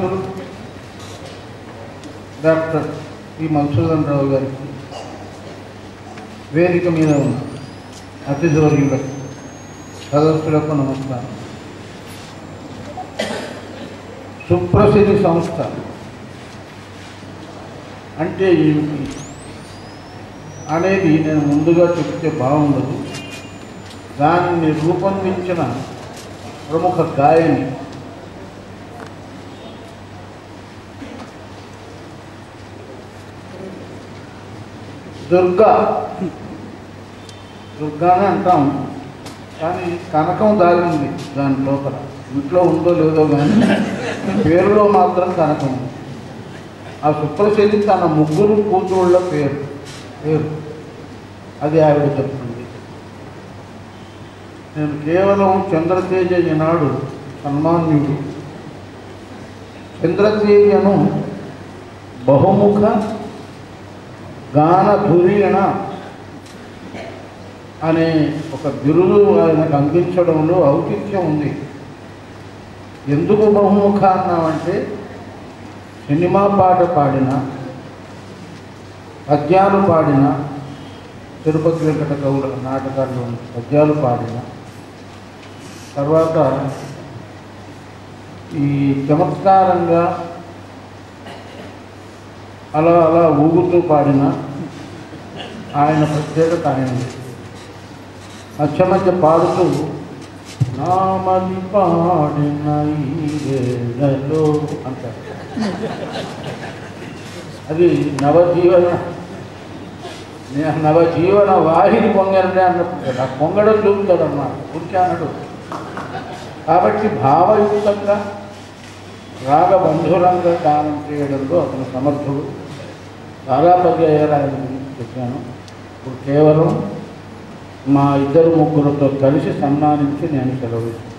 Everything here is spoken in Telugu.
విద్వాంసులు డాక్టర్ ఈ మధుసూదన్ రావు గారికి వేదిక మీద ఉన్న అతిథువర్యులకు సదస్సులకు నమస్కారం. సుప్రసిద్ధి సంస్థ అంటే ఏమిటి అనేది నేను ముందుగా చెప్తే బాగుండదు. దానిని రూపొందించిన ప్రముఖ గాయని దుర్గా. దుర్గానే అంటాం. కానీ కనకం దాగి ఉంది దాని లోపల. ఇంట్లో ఉందో లేదో కానీ పేరులో మాత్రం కనకం ఉంది. ఆ సుప్రశైలి తన ముగ్గురు కూతుళ్ళ పేరు. పేరు. అది ఆవిడ చెప్తుంది. నేను కేవలం చంద్రతేజ ఈనాడు సన్మాన్యుడు. చంద్రతేజను బహుముఖ గానధురీణ అనే ఒక బిరుదు ఆయనకు అందించడంలో ఔచిత్యం ఉంది. ఎందుకు బహుముఖ అన్నామంటే సినిమా పాట పాడిన పద్యాలు పాడిన తిరుపతి వెంకట గౌడ నాటకాల్లో పద్యాలు పాడిన తర్వాత ఈ చమత్కారంగా అలా అలా ఊగుతూ పాడిన ఆయన ప్రత్యేకత ఆయనది మధ్య మధ్య పాడుతూ నామది పాడిన ఈ అంటారు. అది నవజీవన నవజీవన వాహిని పొంగనడే అన్నప్పుడు ఆ పొంగడం చూపుతాడు అన్నమాట. ఊరికే కాబట్టి భావయుక్తంగా రాగబంధురంగా గానం చేయడంలో అతను సమర్థుడు. చాలా పర్యాయాలు ఆయన గురించి చెప్పాను. ఇప్పుడు కేవలం మా ఇద్దరు ముగ్గురితో కలిసి సన్మానించి నేను సెలవు